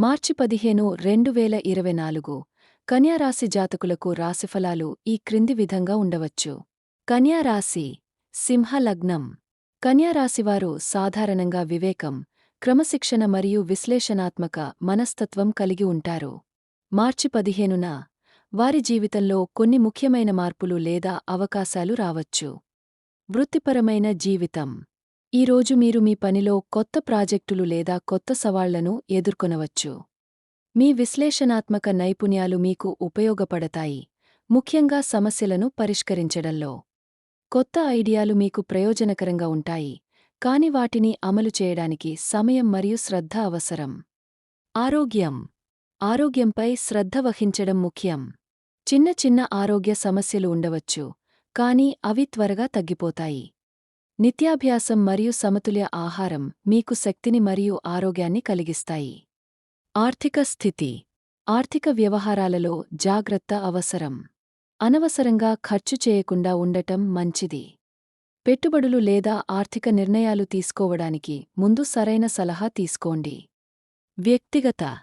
మార్చి పదిహేను రెండు వేల ఇరవై నాలుగు. కన్యారాశి జాతకులకు రాశిఫలాలు ఈ క్రింది విధంగా ఉండవచ్చు. కన్యారాశి సింహలగ్నం కన్యారాశివారు సాధారణంగా వివేకం క్రమశిక్షణ మరియు విశ్లేషణాత్మక మనస్తత్వం కలిగి ఉంటారు. మార్చి పదిహేనున వారి జీవితంలో కొన్ని ముఖ్యమైన మార్పులు లేదా అవకాశాలు రావచ్చు. వృత్తిపరమైన జీవితం. ఈరోజు మీరు మీ పనిలో కొత్త ప్రాజెక్టులు లేదా కొత్త సవాళ్ళను ఎదుర్కొనవచ్చు. మీ విశ్లేషణాత్మక నైపుణ్యాలు మీకు ఉపయోగపడతాయి ముఖ్యంగా సమస్యలను పరిష్కరించడంలో. కొత్త ఐడియాలు మీకు ప్రయోజనకరంగా ఉంటాయి కాని వాటిని అమలు చేయడానికి సమయం మరియు శ్రద్ధ అవసరం. ఆరోగ్యం. ఆరోగ్యంపై శ్రద్ధ వహించడం ముఖ్యం. చిన్న చిన్న ఆరోగ్య సమస్యలు ఉండవచ్చు కానీ అవి త్వరగా తగ్గిపోతాయి. నిత్యాభ్యాసం మరియు సమతుల్య ఆహారం మీకు శక్తిని మరియు ఆరోగ్యాన్ని కలిగిస్తాయి. ఆర్థిక స్థితి. ఆర్థిక వ్యవహారాలలో జాగ్రత్త అవసరం. అనవసరంగా ఖర్చు చేయకుండా ఉండటం మంచిది. పెట్టుబడులు లేదా ఆర్థిక నిర్ణయాలు తీసుకోవడానికి ముందు సరైన సలహా తీసుకోండి. వ్యక్తిగత.